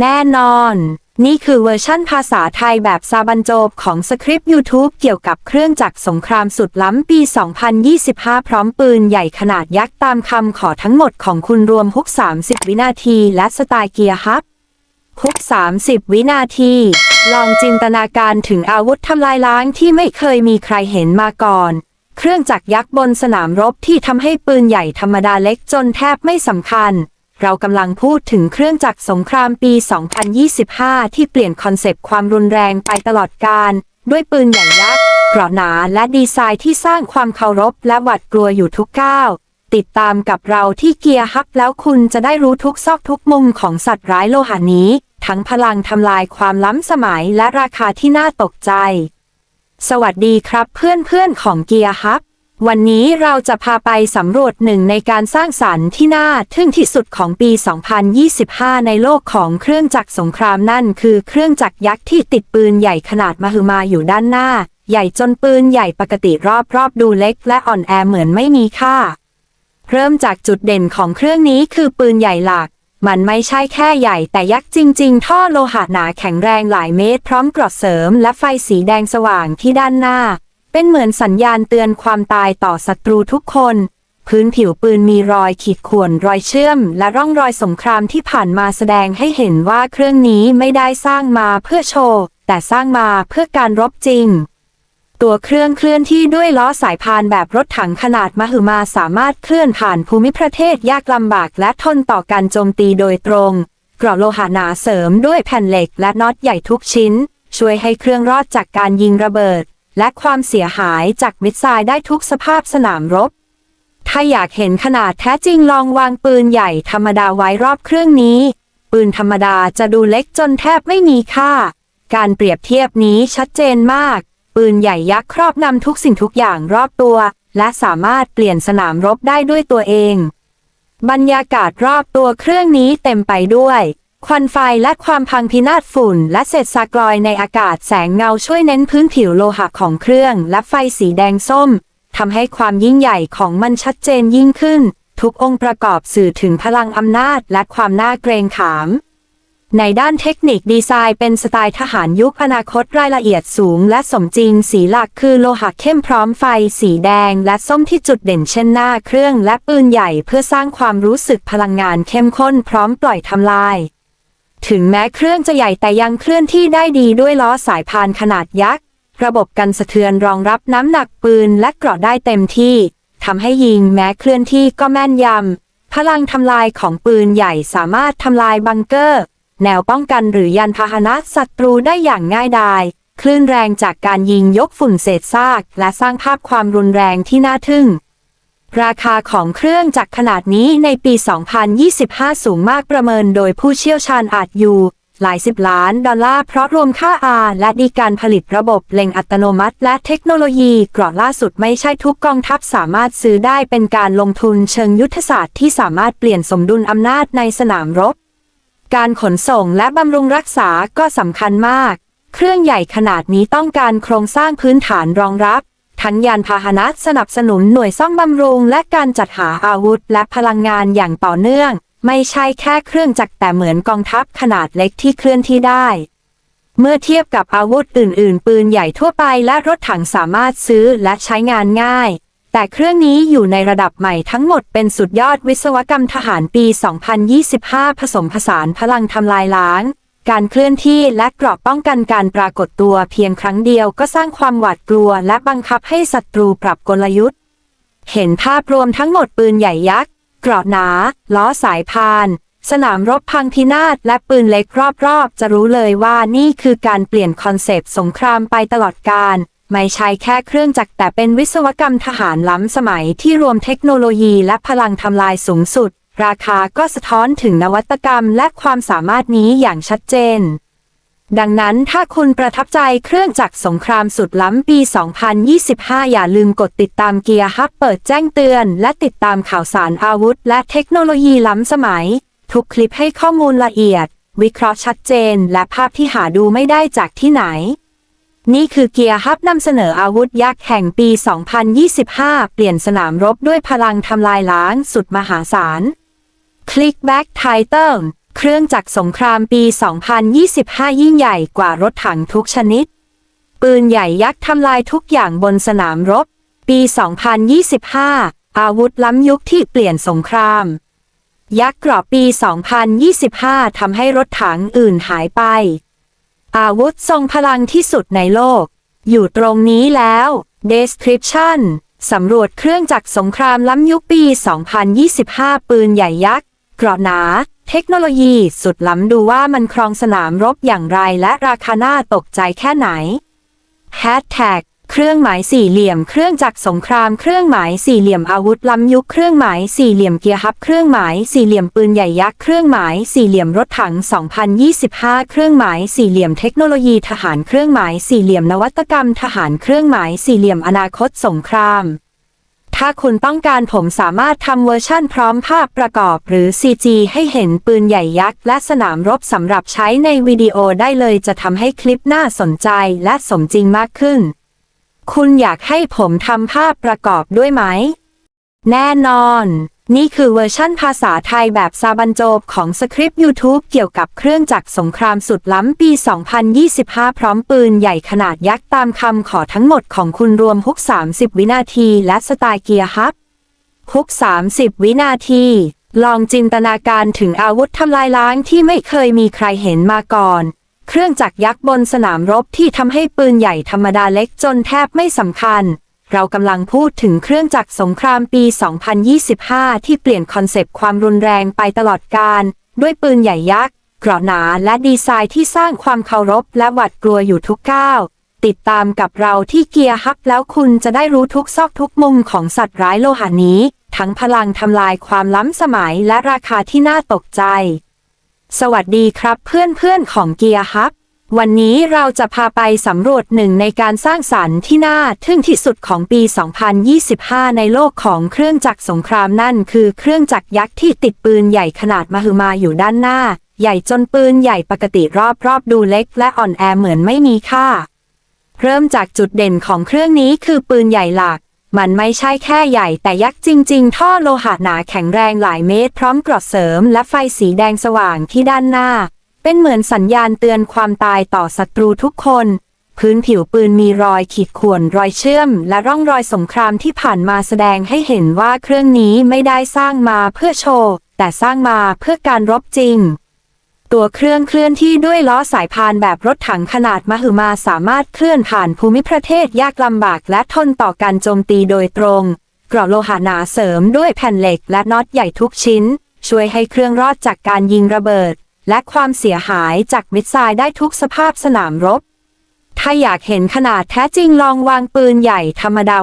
แน่นอน นี่คือเวอร์ชั่นภาษาไทยแบบซาบันโจบของสคริปต์ YouTube เกี่ยวกับเครื่องจักรสงครามสุดล้ำปี 2025 พร้อมปืนใหญ่ขนาดยักษ์ตามคำขอทั้งหมดของคุณรวมฮุก 30 วินาทีและสไตล์เกียร์ฮับทุก 30 วินาที ลองจินตนาการถึงอาวุธทำลายล้างที่ไม่เคยมีใครเห็นมาก่อนเครื่องจักรยักษ์บนสนามรบที่ทำให้ปืนใหญ่ธรรมดาเล็กจนแทบไม่สำคัญ เรากำลังพูดถึงเครื่องจักรสงครามปี 2025 ที่เปลี่ยนคอนเซปต์ความรุนแรงไปตลอดกาลด้วยปืนใหญ่ยักษ์เกราะหนาและดีไซน์ที่สร้างความเคารพและหวาดกลัวอยู่ทุกก้าว ติดตามกับเราที่เกียร์ฮับแล้วคุณจะได้รู้ทุกซอกทุกมุมของสัตว์ร้ายโลหะนี้ ทั้งพลังทำลายความล้ำสมัยและราคาที่น่าตกใจ สวัสดีครับเพื่อนๆของเกียร์ฮับ วันนี้เราจะพาไปสำรวจหนึ่งในการสร้างสรรค์ที่น่าทึ่งที่สุดของปี 2025 ในโลกของเครื่องจักรสงครามนั่นคือเครื่องจักรยักษ์ที่ติดปืนใหญ่ขนาดมหึมาอยู่ด้านหน้า ใหญ่จนปืนใหญ่ปกติรอบๆดูเล็กและอ่อนแอเหมือนไม่มีค่า เริ่มจากจุดเด่นของเครื่องนี้คือปืนใหญ่หลัก มันไม่ใช่แค่ใหญ่แต่ยักษ์จริง ๆ ท่อโลหะหนาแข็งแรงหลายเมตร พร้อมกรอดเสริม และไฟสีแดงสว่างที่ด้านหน้า เป็นเหมือนสัญญาณเตือนความตายต่อศัตรูทุกคน พื้นผิวปืนมีรอยขีดข่วน รอยเชื่อม และร่องรอยสงครามที่ผ่านมาแสดงให้เห็นว่าเครื่องนี้ไม่ได้สร้างมาเพื่อโชว์ แต่สร้างมาเพื่อการรบจริง ตัวเครื่องเคลื่อนที่ด้วยล้อสายพานแบบรถถังขนาดมหึมาสามารถเคลื่อนผ่านภูมิประเทศยากลำบากและทนต่อการโจมตีโดยตรงกรอบโลหะหนาเสริมด้วยแผ่นเหล็กและน็อตใหญ่ทุกชิ้น ช่วยให้เครื่องรอดจากการยิงระเบิด และความเสียหายจากมิสไซล์ได้ทุกสภาพสนามรบ ถ้าอยากเห็นขนาดแท้จริงลองวางปืนใหญ่ธรรมดาไว้รอบเครื่องนี้ ปืนธรรมดาจะดูเล็กจนแทบไม่มีค่า การเปรียบเทียบนี้ชัดเจนมาก ปืนใหญ่ยักษ์ครอบนำทุกสิ่งทุกอย่างรอบตัว และสามารถเปลี่ยนสนามรบได้ด้วยตัวเอง บรรยากาศรอบตัวเครื่องนี้เต็มไปด้วย ควันไฟและความพังพินาศฝุ่น และเศษซากลอยในอากาศแสงเงาช่วยเน้นพื้นผิวโลหะของเครื่อง และไฟสีแดงส้มทำให้ความยิ่งใหญ่ของมันชัดเจนยิ่งขึ้น ทุกองค์ประกอบสื่อถึงพลังอำนาจและความน่าเกรงขาม ในด้านเทคนิคดีไซน์เป็นสไตล์ทหารยุคอนาคตรายละเอียดสูง และสมจริงสีหลักคือโลหะเข้มพร้อมไฟ สีแดง และส้มที่จุดเด่นเช่นหน้าเครื่องและปืนใหญ่เพื่อสร้างความรู้สึกพลังงานเข้มข้นพร้อมปล่อยทำลาย ถึงแม้เครื่องจะใหญ่แต่ยังเคลื่อนที่ได้ดีด้วยล้อสายพานขนาดยักษ์ ระบบกันสะเทือนรองรับน้ำหนักปืนและเกราะได้เต็มที่ทำให้ยิงแม้เคลื่อนที่ก็แม่นยำ พลังทำลายของปืนใหญ่สามารถทำลายบังเกอร์ แนวป้องกันหรือยันพาหนะศัตรูได้อย่างง่ายดาย คลื่นแรงจากการยิงยกฝุ่นเศษซาก และสร้างภาพความรุนแรงที่น่าทึ่ง ราคาของเครื่องจักรขนาดนี้ในปี 2025 สูงมากประเมินโดยผู้เชี่ยวชาญอาจอยู่ หลายสิบล้านดอลลาร์เพราะรวมค่า R และดีการผลิตระบบเล็งอัตโนมัติ และเทคโนโลยีเกราะล่าสุดไม่ใช่ทุกกองทัพสามารถซื้อได้เป็นการลงทุนเชิงยุทธศาสตร์ที่สามารถเปลี่ยนสมดุลอำนาจในสนามรบ การขนส่งและบำรุงรักษาก็สำคัญมาก เครื่องใหญ่ขนาดนี้ต้องการโครงสร้างพื้นฐานรองรับ ทั้งยานพาหนะสนับสนุนหน่วยซ่อมบำรุง และการจัดหาอาวุธและพลังงานอย่างต่อเนื่อง ไม่ใช่แค่เครื่องจักรแต่เหมือนกองทัพขนาดเล็กที่เคลื่อนที่ได้ เมื่อเทียบกับอาวุธอื่น ๆ ปืนใหญ่ทั่วไปและรถถังสามารถซื้อและใช้งานง่าย แต่เครื่องนี้อยู่ในระดับใหม่ทั้งหมดเป็นสุดยอดวิศวกรรมทหารปี 2025 ผสมผสานพลังทำลายล้าง การเคลื่อนที่และเกราะป้องกันการปรากฏตัวเพียงครั้งเดียวก็สร้างความหวาดกลัวและบังคับให้ศัตรูปรับกลยุทธ์ เห็นภาพรวมทั้งหมดปืนใหญ่ยักษ์ เกราะหนา ล้อสายพาน สนามรบพังพินาศและปืนเล็กรอบๆ จะรู้เลยว่านี่คือการเปลี่ยนคอนเซปต์สงครามไปตลอดกาลไม่ใช่แค่เครื่องจักรแต่เป็นวิศวกรรมทหารล้ำสมัยที่รวมเทคโนโลยีและพลังทำลายสูงสุด ราคาก็สะท้อนถึงนวัตกรรมและความสามารถนี้อย่างชัดเจน ดังนั้นถ้าคุณประทับใจเครื่องจักรสงครามสุดล้ำปี 2025 อย่าลืมกดติดตามเกียร์ฮับเปิดแจ้งเตือน และติดตามข่าวสารอาวุธ และเทคโนโลยีล้ำสมัย ทุกคลิปให้ข้อมูลละเอียด วิเคราะห์ชัดเจน และภาพที่หาดูไม่ได้จากที่ไหนนี่คือเกียร์ฮับนำเสนออาวุธยักษ์แห่งปี 2025 เปลี่ยนสนามรบด้วยพลังทำลายล้างสุดมหาศาล คลิก Back Title เครื่องจักรสงครามปี 2025 ยิ่งใหญ่กว่ารถถังทุกชนิด ปืนใหญ่ยักษ์ทำลายทุกอย่างบนสนามรบ ปี 2025 อาวุธล้ำยุคที่เปลี่ยนสงคราม ยักษ์กรอบปี 2025 ทำให้รถถังอื่นหายไป อาวุธทรงพลังที่สุดในโลก อยู่ตรงนี้แล้ว Description สำรวจเครื่องจักรสงครามล้ำยุคปี 2025 ปืนใหญ่ยักษ์ กราะหนา เทคโนโลยีสุดล้ำดูว่ามันครองสนามรบอย่างไรและราคาหน่าตกใจแค่ไหน Hashtag เครื่องหมายสี่เหลี่ยม เครื่องจักรสงคราม เครื่องหมายสี่เหลี่ยมอาวุธล้ำยุค เครื่องหมายสี่เหลี่ยมเกียร์ฮับ เครื่องหมายสี่เหลี่ยมปืนใหญ่ยักษ์ เครื่องหมายสี่เหลี่ยมรถถัง 2025 เครื่องหมายสี่เหลี่ยมเทคโนโลยีทหาร เครื่องหมายสี่เหลี่ยมนวัตกรรม ทหาร เครื่องหมายสี่เหลี่ยมอนาคตสงคราม ถ้าคุณต้องการผมสามารถทำเวอร์ชั่นพร้อมภาพประกอบหรือ CG ให้เห็นปืนใหญ่ยักษ์และสนามรบสำหรับใช้ในวิดีโอได้เลยจะทำให้คลิปน่าสนใจและสมจริงมากขึ้น คุณอยากให้ผมทำภาพประกอบด้วยไหม แน่นอน นี่คือเวอร์ชั่นภาษาไทยแบบซาบันโจบของสคริปต์ YouTube เกี่ยวกับเครื่องจักรสงครามสุดล้ำปี 2025 พร้อมปืนใหญ่ขนาดยักษ์ตามคำขอทั้งหมดของคุณรวมฮุก 30 วินาทีและสไตล์เกียร์ฮับฮุก 30 วินาที ลองจินตนาการถึงอาวุธทำลายล้างที่ไม่เคยมีใครเห็นมาก่อน เครื่องจักรยักษ์บนสนามรบที่ทำให้ปืนใหญ่ธรรมดาเล็กจนแทบไม่สำคัญ เรากำลังพูดถึงเครื่องจักรสงครามปี 2025 ที่เปลี่ยนคอนเซปต์ความรุนแรงไปตลอดกาลด้วยปืนใหญ่ยักษ์เกราะหนาและดีไซน์ที่สร้างความเคารพและหวาดกลัวอยู่ทุกก้าว ติดตามกับเราที่เกียร์ฮับแล้วคุณจะได้รู้ทุกซอกทุกมุมของสัตว์ร้ายโลหะนี้ ทั้งพลังทำลายความล้ำสมัยและราคาที่น่าตกใจ สวัสดีครับเพื่อนๆของเกียร์ฮับ วันนี้เราจะพาไปสำรวจหนึ่งในการสร้างสรรค์ที่น่าทึ่งที่สุดของปี 2025 ในโลกของเครื่องจักรสงครามนั่นคือเครื่องจักรยักษ์ที่ติดปืนใหญ่ขนาดมหึมาอยู่ด้านหน้า ใหญ่จนปืนใหญ่ปกติรอบๆดูเล็กและอ่อนแอเหมือนไม่มีค่า เริ่มจากจุดเด่นของเครื่องนี้คือปืนใหญ่หลัก มันไม่ใช่แค่ใหญ่แต่ยักษ์จริง ๆ ท่อโลหะหนาแข็งแรงหลายเมตร พร้อมกรอดเสริมและไฟสีแดงสว่างที่ด้านหน้า เป็นเหมือนสัญญาณเตือนความตายต่อศัตรูทุกคน พื้นผิวปืนมีรอยขีดข่วน รอยเชื่อม และร่องรอยสงครามที่ผ่านมาแสดงให้เห็นว่าเครื่องนี้ไม่ได้สร้างมาเพื่อโชว์แต่สร้างมาเพื่อการรบจริง ตัวเครื่องเคลื่อนที่ด้วยล้อสายพานแบบรถถังขนาดมหึมาสามารถเคลื่อนผ่านภูมิประเทศยากลำบากและทนต่อการโจมตีโดยตรงกรอบโลหะหนาเสริมด้วยแผ่นเหล็กและน็อตใหญ่ทุกชิ้น ช่วยให้เครื่องรอดจากการยิงระเบิด และความเสียหายจากมิสไซล์ได้ทุกสภาพสนามรบ ถ้าอยากเห็นขนาดแท้จริงลองวางปืนใหญ่ธรรมดา